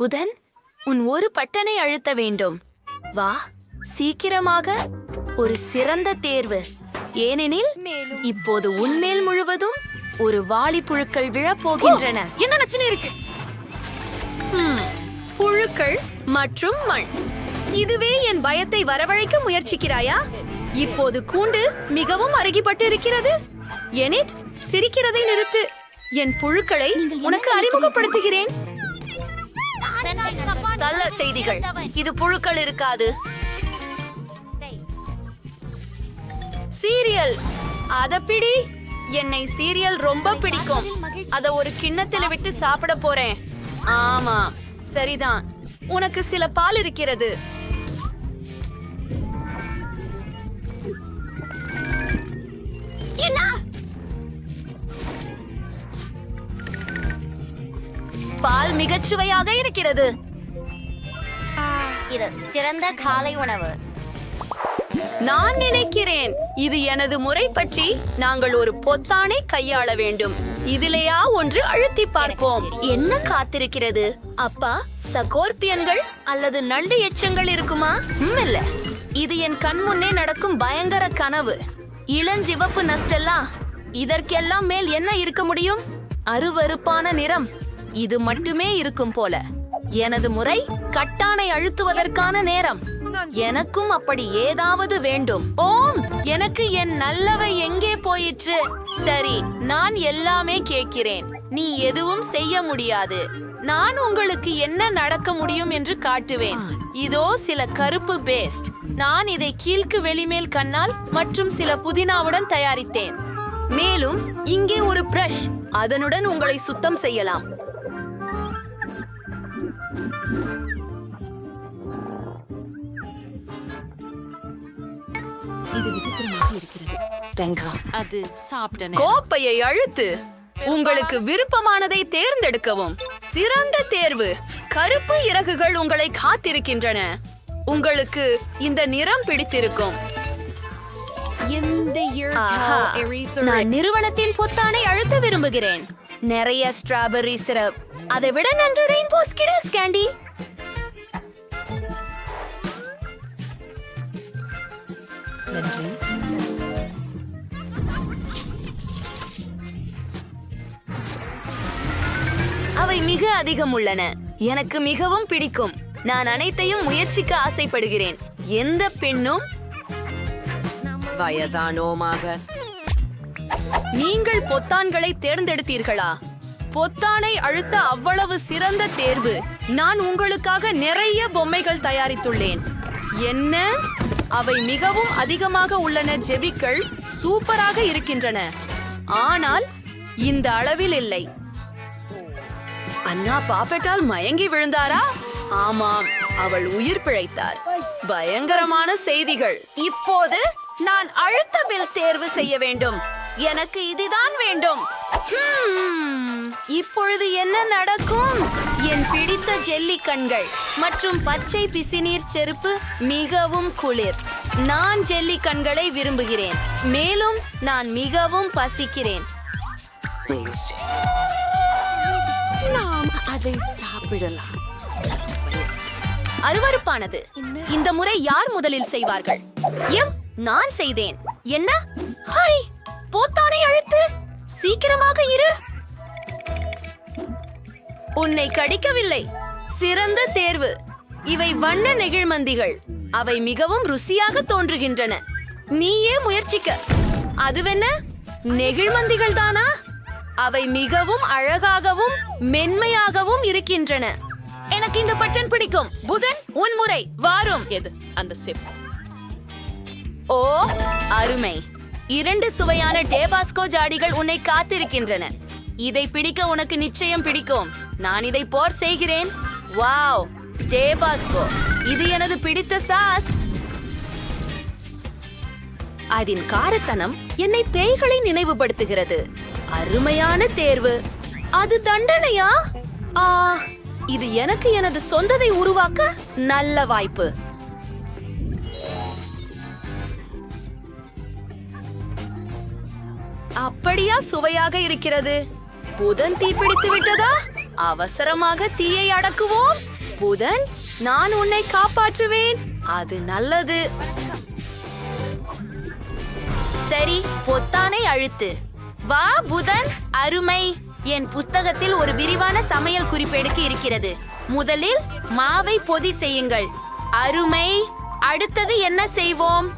புதன் உன் ஒரு பட்டனை அழுத்த வேண்டும். வா சீக்கிரமாக ஒரு சிறந்த தேர்வு. ஏனெனில் இப்போது உன்மேல் முழுவதும் ஒரு வாளி புழுக்கள் விழப்போகின்றன என்ன நச்சுன்னு இருக்கு? புழுக்கள் மற்றும் மண். இதுவே என் பயத்தை வரவழைக்க முயற்சிக்கிறாயா? இப்போது கூண்டு மிகவும் அருகிப்பட்டு இருக்கிறது எனிட் சிரிக்கிறதை நிறுத்து. என் புழுக்களை உனக்கு அறிமுகப்படுத்துகிறேன். நல்ல செய்திகள். இது புழுக்கள் இருக்காது. சீரியல். அத பிடி. என்னை சீரியல் ரொம்ப பிடிக்கும். அத ஒரு கிண்ணத்துல விட்டு சாப்பிட போறேன். ஆமா சரிதான். உனக்கு சில பால் இருக்கிறது. பால் மிகச் சுவையாக இருக்கிறது. இது சிறந்த காலை உணவு. நான் நினைக்கிறேன் இது எனது முறை பற்றி நாங்கள் ஒரு பொத்தானை கையாள வேண்டும். இதிலேயா ஒன்று அழுத்தி பார்ப்போம். என்ன காத்திருக்கிறது? அப்பா சகோர்பியன்கள் அல்லது நண்டு எச்சங்கள் இருக்குமா? இல்ல. இது என் கண் முன்னே நடக்கும் பயங்கர கனவு. இளஞ்சிவப்பு நஸ்டெல்லா இதற்கெல்லாம் மேல் என்ன இருக்க முடியும்? அருவருப்பான நிறம் இது மட்டுமே இருக்கும் போல. எனது முறை கட்டானை அழுத்துவதற்கான நேரம். எனக்கும் அப்படி ஏதாவது வேண்டும். ஓம்! எனக்கு என் நல்லவை எங்கே போயிற்று? சரி நான் எல்லாமே கேட்கிறேன். நீ எதுவும் செய்ய முடியாது. நான் உங்களுக்கு என்ன நடக்க முடியும் என்று காட்டுவேன். இதோ சில கருப்பு பேஸ்ட் நான் இதை கீழ்க்கு வெளிமேல் கண்ணால் மற்றும் சில புதினாவுடன் தயாரித்தேன். மேலும் இங்கே ஒரு பிரஷ் அதனுடன் உங்களை சுத்தம் செய்யலாம். அது சாப்பிட்டனே. கோப்பையை அழுத்து. உங்களுக்கு விருப்பமானதை தேர்ந்தெடுக்கவும். சிறந்த தேர்வு. கருப்பு இறகுகள் உங்களை காத்திருக்கின்றன. உங்களுக்கு இந்த நிறம் பிடித்திருக்கும். நான் நிறுவனத்தின் பொத்தானை அழுத்த விரும்புகிறேன். நிறைய ஸ்ட்ராபெர்ரி சிரப் அதை விட நன்று ரெயின்போ ஸ்கிடல்ஸ் கேண்டி அவை மிக அதிகம் உள்ளன எனக்கு மிகவும் பிடிக்கும். நான் அனைத்தையும் முயற்சிக்க ஆசைப்படுகிறேன். எந்த பெண்ணும்? வயதானோமாக. நீங்கள் பொத்தான்களை தேர்ந்தெடுத்தீர்களா? பொத்தானை அழுத்த அவ்வளவு சிறந்த தேர்வு. நான் உங்களுக்காக நிறைய பொம்மைகள் தயாரித்துள்ளேன். என்ன? அவை மிகவும் அதிகமாக உள்ளன ஜெபிக்கள். சூப்பராக இருக்கின்றன. ஆனால் இந்த அளவில் இல்லை. அண்ணா பாப்பெட்டால் மயங்கி விழுந்தாரா? ஆமாம் அவள் உயிர் பிழைத்தார். பயங்கரமான செய்திகள். இப்போது நான் அழுத்த பில் தேர்வு செய்ய வேண்டும். எனக்கு இதுதான் வேண்டும். இப்பொழுது என்ன நடக்கும்? என் பிடித்த ஜெல்லி கண்கள் மற்றும் பச்சை பிசிநீர் செருப்பு மிகவும் குளிர். நான் ஜெல்லி கண்களை விரும்புகிறேன். மேலும் நான் மிகவும் பசிக்கிறேன். நாம் அதை சாப்பிடலாம். அருவருப்பானது. இந்த முறை யார் முதலில் செய்வார்கள்? எம் நான் செய்தேன். என்ன? ஹாய் போத்தானை அழுத்து. சீக்கிரமாக இரு. உன்னை கடிக்கவில்லை. சிறந்த தேர்வு. இவை வண்ண நெகிழ்மந்திகள். அவை மிகவும் ருசியாக தோன்றுகின்றன. நீயே முயற்சிக்க. அதுவென்ன? நெகிழ்மந்திகள் தானா? அவை மிகவும் அழகாகவும் மென்மையாகவும் இருக்கின்றன. எனக்கு இந்த பட்டன் பிடிக்கும். புதன் உன் முறை. வாரும். எது? அந்த சிப். ஓ அருமை. இரண்டு சுவையான டேபாஸ்கோ ஜாடிகள் உன்னை காத்திருக்கின்றன. இதை பிடிக்க உனக்கு நிச்சயம் பிடிக்கும். நான் இதை போர் செய்கிறேன். Wow Tabasco. இது எனது பிடித்த சாஸ். அதன் காரத்தனம் என்னை பேய்களை நினைவுபடுத்துகிறது. அருமையான தேர்வு. அது தண்டனையா? ஆ இது எனக்கு எனது சொந்ததை உருவாக்க நல்ல வாய்ப்பு. அப்படியா சுவையாக இருக்கிறது? புதன் தீப்பிடித்து விட்டதா? அவசரமாக தீயை அடக்குவோம். புதன் நான் உன்னை காப்பாற்றுவேன். அது நல்லது. சரி பொத்தானை அழுத்து. வா புதன் அருமை. என் புஸ்தகத்தில் ஒரு விரிவான சமையல் குறிப்பேடுக்கு இருக்கிறது. முதலில் மாவை பொதி செய்யுங்கள். அருமை. அடுத்தது என்ன செய்வோம்?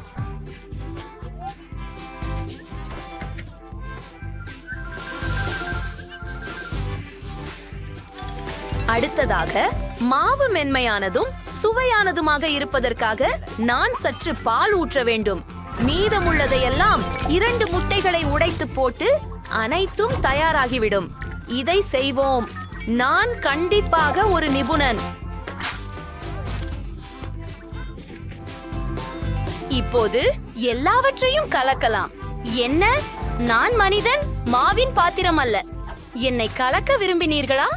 அடுத்ததாக மாவு மென்மையானதும் சுவையானதுமாக இருப்பதற்காக நான் சற்று பால் ஊற்ற வேண்டும். மீதமுள்ளதையெல்லாம் இரண்டு முட்டைகளை உடைத்து போட்டு அனைத்தும் தயாராகிவிடும். இதை செய்வோம். நான் கண்டிப்பாக ஒரு நிபுணன். இப்போது எல்லாவற்றையும் கலக்கலாம். என்ன? நான் மனிதன் மாவின் பாத்திரம் அல்ல. என்னை கலக்க விரும்பினீர்களா?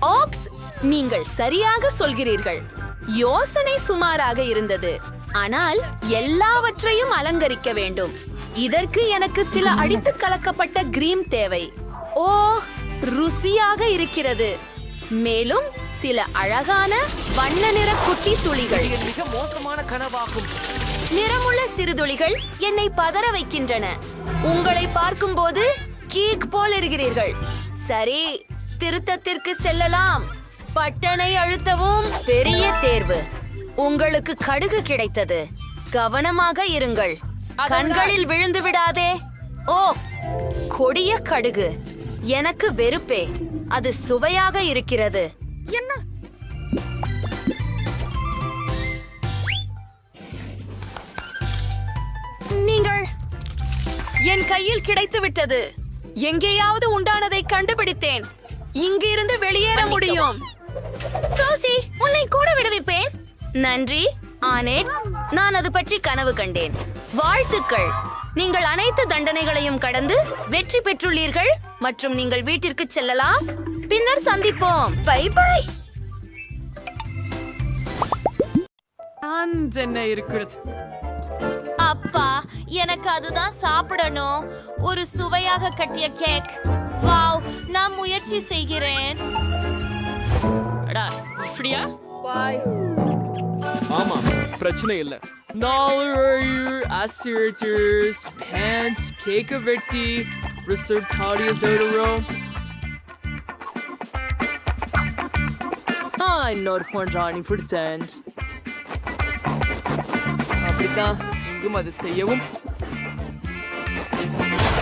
ஆப்ஸ் நீங்கள் சரியாக சொல்கிறீர்கள். யோசனை சுமாராக இருந்தது. ஆனால் எல்லாவற்றையும் அலங்கரிக்க வேண்டும். இதற்கு எனக்கு சில அடித்து கலக்கப்பட்ட கிரீம் தேவை. ஓ ருசியாக இருக்கிறது. மேலும் சில அழகான வண்ண நிற குட்டி துளிகள். மிக மோசமான கனவாகும். நிறமுள்ள சிறுதுளிகள் என்னை பதற வைக்கின்றன. உங்களை பார்க்கும்போது கீக் போல் இருக்கிறீர்கள். சரி திருத்தத்திற்கு செல்லலாம். பட்டனை அழுத்தவும் பெரிய தேர்வு. உங்களுக்கு கடுகு கிடைத்தது. கவனமாக இருங்கள். கண்களில் விழுந்து விடாதே. ஓ கொடிய கடுகு. எனக்கு வெறுப்பே. அது சுவையாக இருக்கிறது. நீங்கள் என் கையில் கிடைத்து விட்டது. எங்கேயாவது உண்டானதை கண்டுபிடித்தேன். இங்கிருந்து வெளியேற முடியும். உன்னை கூட விடுவிப்பேன். நன்றி ஆனேட் நான் அது பற்றி கனவு கண்டேன். வாழ்த்துக்கள். நீங்கள் அனைத்து தண்டனைகளையும் கடந்து வெற்றி பெற்றுள்ளீர்கள். மற்றும் நீங்கள் வீட்டிற்கு செல்லலாம். பின்னர் சந்திப்போம். Bye bye. என்ன இருக்கிறது அப்பா எனக்கு அதுதான் சாப்பிடணும். ஒரு சுவையாக கட்டிய கேக். வாவ் நான் முயற்சி செய்கிறேன். அடா இப்படியா ஆமா பிரச்சனை இல்ல. நாலு அசிரிட்டர்ஸ் பேண்ட்ஸ் கேக்க வெட்டி ரிசர்வ் சொல்றோம் ஆ இன்னொரு பண்றாணி பிடிச்சேன் அப்படித்தான் இங்கும் அது செய்யவும்.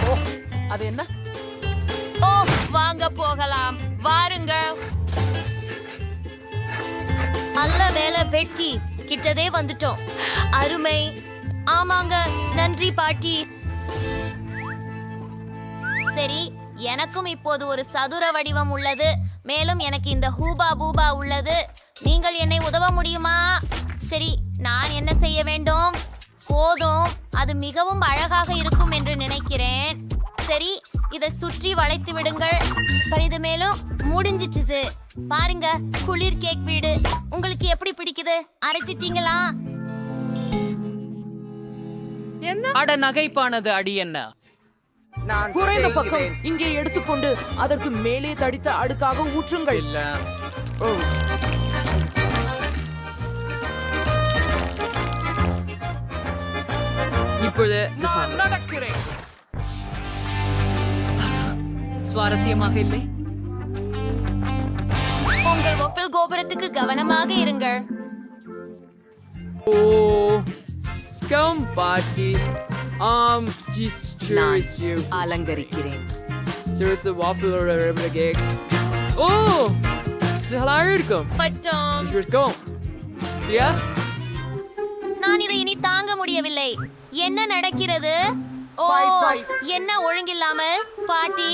ஓ அது என்ன? ஓ வாங்க போகலாம். வாருங்க நல்ல வேலை வெட்டி கிட்டதே வந்துட்டோம். அருமை. ஆமாங்க நன்றி பாட்டி. சரி எனக்கும் இப்போது ஒரு சதுர வடிவம் உள்ளது. மேலும் எனக்கு இந்த ஹூபா பூபா உள்ளது. நீங்கள் என்னை உதவ முடியுமா? சரி நான் என்ன செய்ய வேண்டும்? போதும். அது மிகவும் அழகாக இருக்கும் என்று நினைக்கிறேன். சரி இதை சுற்றி வளைத்து விடுங்கள். இது மேலும் முடிஞ்சிச்சு பாருங்க குளிர் கேக் வீடு. உங்களுக்கு எப்படி பிடிக்குது? அரைச்சிட்டீங்களா? அட நகைப்பானது அடி என்ன? நான் குறைந்த பக்கம். இங்கே எடுத்துக்கொண்டு அதற்கு மேலே தடித்த அடுக்காக ஊற்றுங்கள். இல்ல. இப்பொழுது நான் நடக்கிறேன். சுவாரஸ்யமாக இல்லை? ஒப்பில் கோபுரத்துக்கு கவனமாக இருங்கள். ஓ ஸ்கம் பாட்டி. ஆம் ஜிஸ் யூ. அலங்கரிக்கிறேன். Seriously, வாப்பிளோட கேக் ஓ நல்லா இருக்கும் பட்டம். இருக்கும் சரியா நான் இதை இனி தாங்க முடியவில்லை. என்ன நடக்கிறது? ஓ என்ன ஒழுங்கில்லாமல்? பாட்டி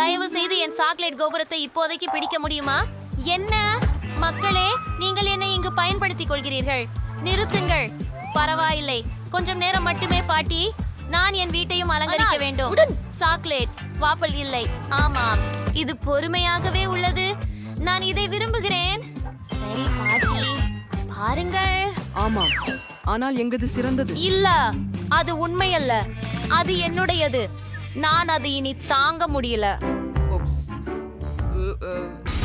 தயவு செய்து என் சாக்லேட் கோபுரத்தை இப்போதைக்கு பிடிக்க முடியுமா? என்ன? மக்களே நீங்கள் என்னை இங்கு பயன்படுத்திக் கொள்கிறீர்கள். நிறுத்துங்கள். பரவாயில்லை. கொஞ்சம் நேரம் மட்டுமே பாட்டி. நான் என் வீட்டையும் அலங்கரிக்க வேண்டும். சாக்லேட் வாப்பல் இல்லை. ஆமாம். இது பொறுமையாகவே உள்ளது. நான் இதை விரும்புகிறேன். சரி பாட்டி. பாருங்கள். ஆமாம். ஆனால் எங்கது சிறந்தது? இல்ல. அது உண்மையல்ல. அது என்னுடையது. நான் அது இனி தாங்க முடியல.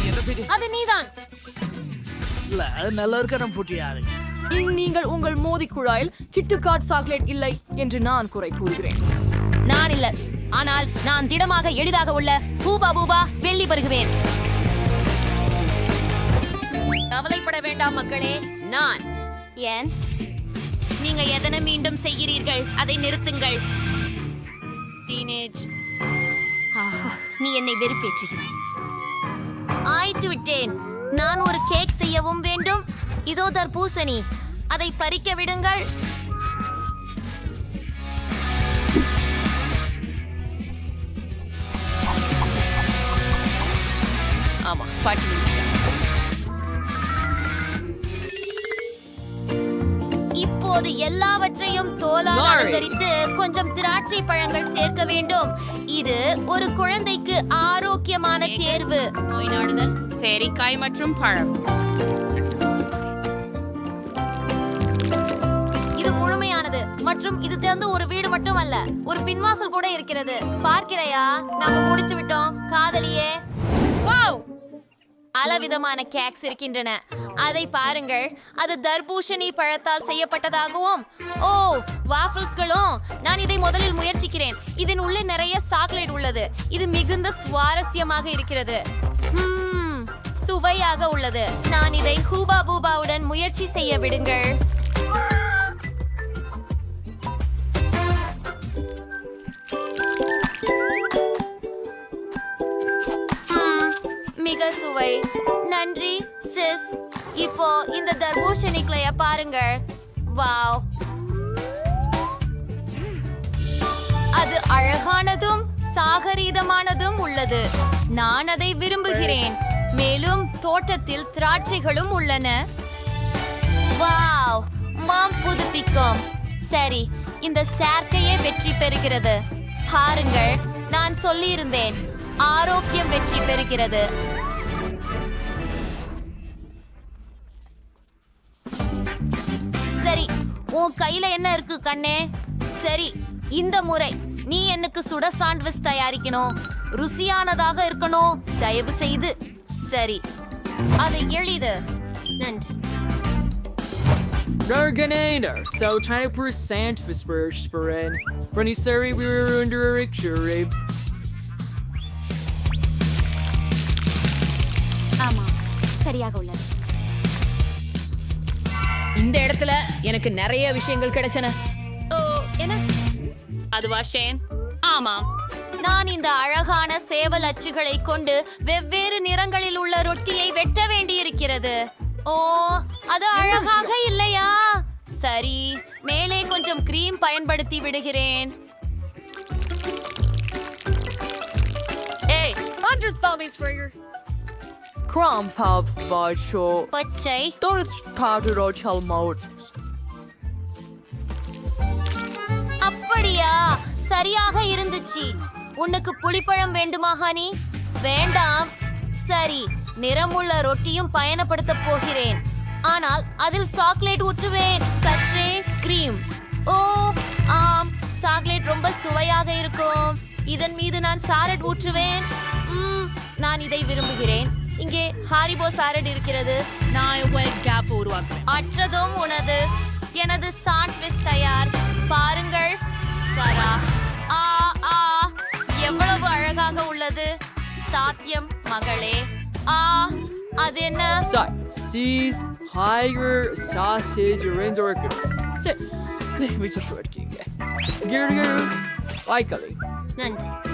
என்ன செய்தி? அது நீதான். நல்லா இருக்க நம்ம போட்டியாரு நீங்கள் உங்கள் மோதி குழாயில் கிட்டுக்காட் சாக்லேட் இல்லை என்று நான் குறை கூறுகிறேன். நான் இல்ல. ஆனால் நான் திடமாக எளிதாக உள்ள பூபா பூபா வெள்ளி பருகுவேன். கவலைப்பட வேண்டாம் மக்களே நான். ஏன்? நீங்க எதனை மீண்டும் செய்கிறீர்கள்? அதை நிறுத்துங்கள். டீனேஜ் நீ என்னை வெறுப்பேற்றுகிறாய். ஆய்த்து விட்டேன். நான் ஒரு கேக் செய்யவும் வேண்டும். இதோ தர்பூசணி. அதை பறிக்க விடுங்கள். ஆமா பாட்டி இப்போது எல்லாவற்றையும் தோலால். அலங்கரித்து கொஞ்சம் திராட்சை பழங்கள் சேர்க்க வேண்டும். இது ஒரு குழந்தைக்கு ஆரோக்கியமான தேர்வு. நோய் நாடுதல் பேரிக்காய் மற்றும் பழம். இது முழுமையானது மற்றும் இது திறந்து ஒரு வீடு மட்டும் அல்ல ஒரு பின்வாசல் கூட இருக்கிறது. பார்க்கிறையா நாம முடித்து விட்டோம். காதலியே. வாவ் பலவிதமான கேக்ஸ் இருக்கின்றன. அதை பாருங்கள். அது தர்பூஷணி பழத்தால் செய்யப்பட்டதாகவும் ஓ வாஃபிள்ஸ்களும். நான் இதை முதலில் முயற்சிக்கிறேன். இதன் உள்ளே நிறைய சாக்லேட் உள்ளது. இது மிகுந்த சுவாரஸ்யமாக இருக்கிறது. சுவையாக உள்ளது. நான் இதை ஹூபா பூபாவுடன் முயற்சி செய்ய விடுங்கள். மிக சுவை. நன்றி சிஸ். இப்போ இந்த தர்பூசணிக்களைய பாருங்கள். வாவ். அது அழகானதும் சாகரீதமானதும் உள்ளது. நான் அதை விரும்புகிறேன். மேலும் தோட்டத்தில் திராட்சைகளும் உள்ளன. வாவ். மாம் புதுப்பிக்கும். சரி இந்த சேர்க்கையே வெற்றி பெறுகிறது. பாருங்கள் நான் சொல்லியிருந்தேன். ஆரோக்கியம் வெற்றி பெறுகிறது. சரி உன் கையில என்ன இருக்கு கண்ணே? சரி இந்த முறை நீ எனக்கு சுட சாண்ட்விச் தயாரிக்கணும். ருசியானதாக இருக்கணும். தயவு செய்து. சரி அது எளிது. நன்றி. Narganator, so 20% Vesperspirin. Runny Surrey, we were under a ricture. ஆமா சரியாக உள்ளது. இந்த இடத்துல எனக்கு நிறைய விஷயங்கள் கிடைச்சன. ஓ என்ன? அதுவா ஷேன்? ஆமாம். நான் இந்த அழகான சேவல் அச்சுகளை கொண்டு வெவ்வேறு நிறங்களில் உள்ள ரொட்டியை வெட்ட வேண்டியிருக்கிறது. ஓ அது அழகாக இல்லையா? சரி மேலே கொஞ்சம் கிரீம் பயன்படுத்தி விடுகிறேன். ஏய் Balmisberger. Kramfav Vacho. பச்சை Carter Chalmot. அப்படியா? சரியாக இருந்துச்சு. உனக்கு புளிப்பழம் வேண்டுமா ஹனி? வேண்டாம். சரி நிறமுள்ள ரொட்டியும் பயணப்படுத்த போகிறேன். ஆனால் அதில் சாக்லேட் ஊற்றுவேன். சற்றே கிரீம். ஓ ஆம். சாக்லேட் ரொம்ப சுவையாக இருக்கும். இதன் மீது நான் சாலட் ஊற்றுவேன். ம், நான் இதை விரும்புகிறேன். இங்கே ஹாரிபோ சாலட் இருக்கிறது. நான் ஒரு கேப் உருவாக்குறேன். அற்றதும் உனது. எனது சாண்ட்விச் தயார் பாருங்கள். சரா. ஆ ஆ. எவ்வளவு அழகாக உள்ளது. சாத்தியம் மகளே. ஆ அது என்ன? Sausage, or indoor. Say, we just read King. Gear, gear, like a நன்றி.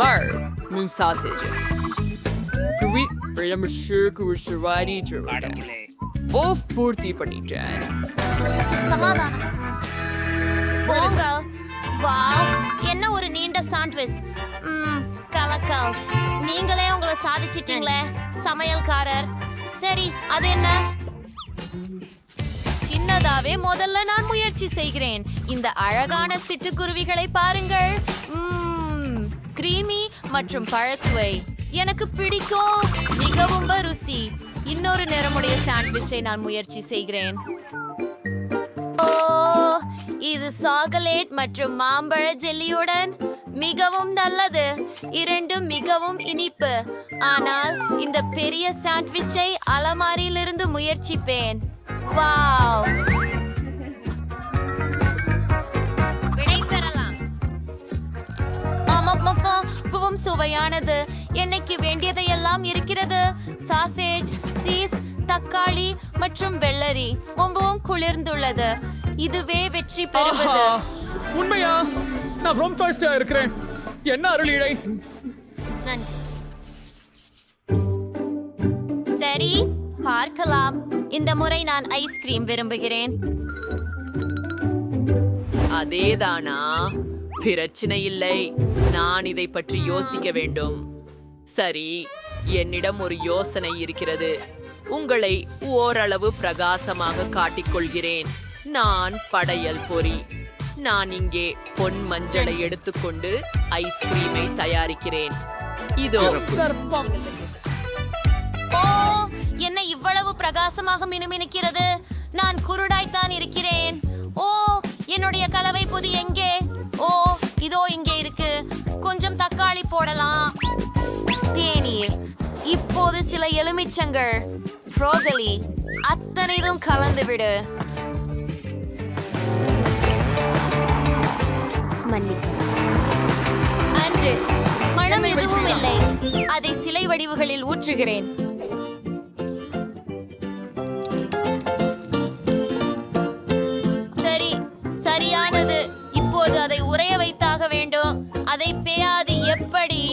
Mar, moon sausage. We survived each other. Off பூர்த்தி பண்ணிட்டேன் சமாதானம். போங்க வாவ் என்ன ஒரு நீண்ட சாண்ட்விச் ம் கலக்கல். நீங்களே உங்களை சாதிச்சிட்டீங்களே சமையல்காரர். சரி அது என்ன? அதாவே முதல்ல நான் முயற்சி செய்கிறேன். இந்த அழகான சிட்டுக்குருவிகளை பாருங்கள். கிரீமி மற்றும் பழசுவை. எனக்கு பிடிக்கும். மிகவும் ருசி. இன்னொரு நிறமுடைய சாண்ட்விச்சை நான் முயற்சி செய்கிறேன். ஓ இது சாக்லேட் மற்றும் மாம்பழ ஜெல்லியுடன் மிகவும் நல்லது. இரண்டும் மிகவும் இனிப்பு. ஆனால் இந்த பெரிய சாண்ட்விச்சை அலமாரியிலிருந்து முயற்சிப்பேன். வாவ் விடை பெறலாம் ஆமாம் சுவையானது. என்னைக்கு வேண்டியதையெல்லாம் இருக்கிறது? சாசேஜ் சீஸ் தக்காளி மற்றும் வெள்ளரி ரொம்பவும் குளிர்ந்துள்ளது. இதுவே வெற்றி பெறுவது. உண்மையா? நான் ரொம்ப ஃபர்ஸ்டா இருக்கிறேன். என்ன அருளிடை நன்றி. சரி பார்க்கலாம். இந்த முறை நான் ஐஸ்கிரீம் விரும்புகிறேன். அதேதானா? பிரச்சனை இல்லை. நான் இதை பற்றி யோசிக்க வேண்டும். சரி என்னிடம் ஒரு யோசனை இருக்கிறது. உங்களை ஓரளவு பிரகாசமாக காட்டிக்கொள்கிறேன். நான் படையல் பொறி. நான் இங்கே பொன் மஞ்சளை எடுத்துக்கொண்டு ஐஸ்கிரீமை தயாரிக்கிறேன். இதோ. இவ்வளவு பிரகாசமாக மினுமினுக்கிறது நான் குருடாய்த்தான் இருக்கிறேன். ஓ என்னுடைய கலவை பொதி எங்கே? ஓ இதோ இங்கே இருக்கு. கொஞ்சம் தக்காளி போடலாம். தேநீர். இப்போது சில எலுமிச்சங்கள். புரோகலி அத்தனைதும் கலந்து விடு அன்று மனம் எதுவும் இல்லை. அதை சிலை வடிவுகளில் ஊற்றுகிறேன். இப்போது அதை உறைய வைத்தாக வேண்டும். அதை பேயாது எப்படி?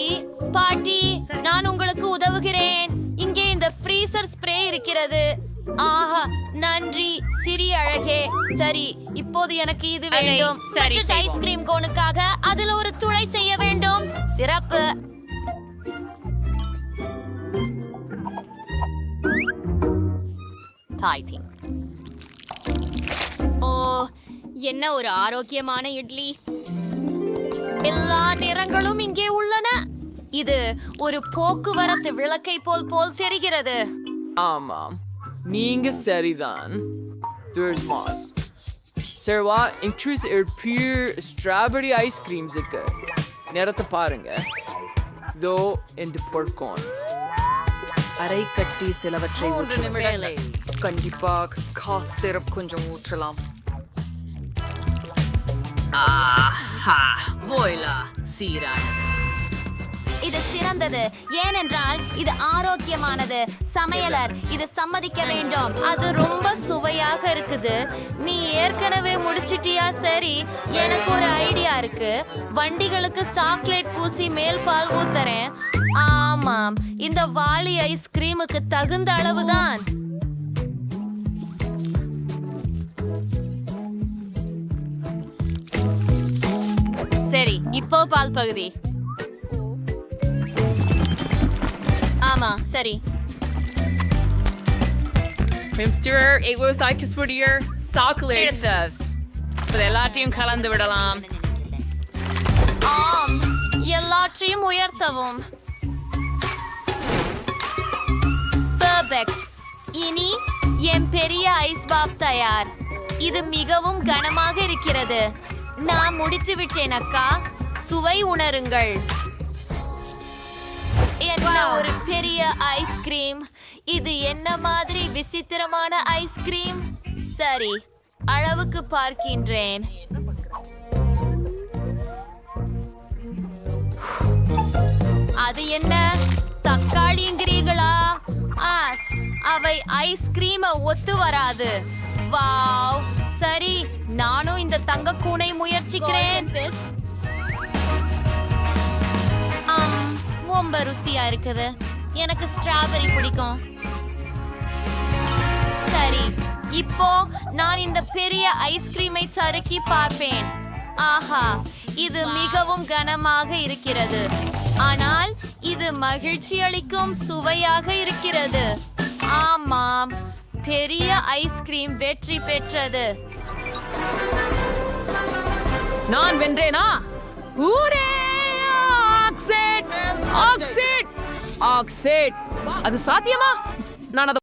பாட்டி நான் உங்களுக்கு உதவுகிறேன். இங்கே இந்த ஃப்ரீசர் ஸ்ப்ரே இருக்கிறது. ஆஹா நன்றி சிறிய அழகே. சரி இப்போது எனக்கு இது வேண்டும். செய்வோம். ஐஸ்கிரீம் கோனுக்காக அதுல ஒரு துளை செய்ய வேண்டும். சிறப்பு. டைட்டிங் ஓ என்ன ஒரு ஆரோக்கியமான இட்லி? எல்லா நிறங்களும் இங்கே உள்ளன. இது ஒரு போக்குவரத்து விளக்கை போல் போல் தெரிகிறது. ஆமாம் நீங்க சரிதான். There's moss. சர்வா இன்ட்ரூஸ் பியூர் ஸ்ட்ராபெரி ஐஸ்கிரீம்ஸுக்கு நிறத்தை பாருங்க. தோ இந்த பொற்கோன். அரை கட்டி சிலவற்றை கண்டிப்பாக காஸ் சிரப் கொஞ்சம் ஊற்றலாம். ஆஹா போய்லா சீரானது. இது சிறந்தது. ஏனென்றால் இது ஆரோக்கியமானது. சமையலர் இது சம்மதிக்க வேண்டும். அது ரொம்ப சுவையாக இருக்குது. நீ ஏற்கனவே முடிச்சிட்டியா? சரி எனக்கு ஒரு ஐடியா இருக்கு. வண்டிகளுக்கு சாக்லேட் பூசி மேல் பால் ஊத்துறேன். ஆமாம் இந்த வாளி ஐஸ்கிரீமுக்கு தகுந்த அளவுதான். சரி இப்போ பால் பகுதி. ஆமா சரி. மிஸ்டர் எவ்வளோ சாய்க்கு ஸ்புடியர் சாக்லேட் இது எல்லாத்தையும் கலந்து விடலாம். ஆம் எல்லாற்றையும் உயர்த்தவும். பெர்ஃபெக்ட் இனி என் பெரிய ஐஸ் பாப் தயார். இது மிகவும் கனமாக இருக்கிறது. நான் முடித்து விட்டேன் அக்கா. சுவை உணருங்கள். என்ன ஒரு பெரிய ஐஸ்கிரீம் இது என்ன மாதிரி விசித்திரமான ஐஸ்கிரீம் சரி அளவுக்கு பார்க்கின்றேன். அது என்ன? தக்காளிங்கிறீர்களா? ஆஸ் அவை ஐஸ்கிரீம ஒத்து வராது. வாவ். சரி நானும் இந்த தங்க கூனை முயற்சிக்கிறேன். ரொம்ப ருசியா இருக்குது. எனக்கு ஸ்ட்ராபெரி பிடிக்கும். சரி இப்போ நான் இந்த பெரிய ஐஸ்கிரீமை சறுக்கி பார்ப்பேன். ஆஹா இது மிகவும் கனமாக இருக்கிறது. ஆனால் இது மகிழ்ச்சி அளிக்கும் சுவையாக இருக்கிறது. ஆமாம் பெரிய ஐஸ்கிரீம் வெற்றி பெற்றது. நான் வென்றேனா? ஊரே ஆக்சைட் ஆக்சைட் ஆக்சைட். அது சாத்தியமா? நான் அதை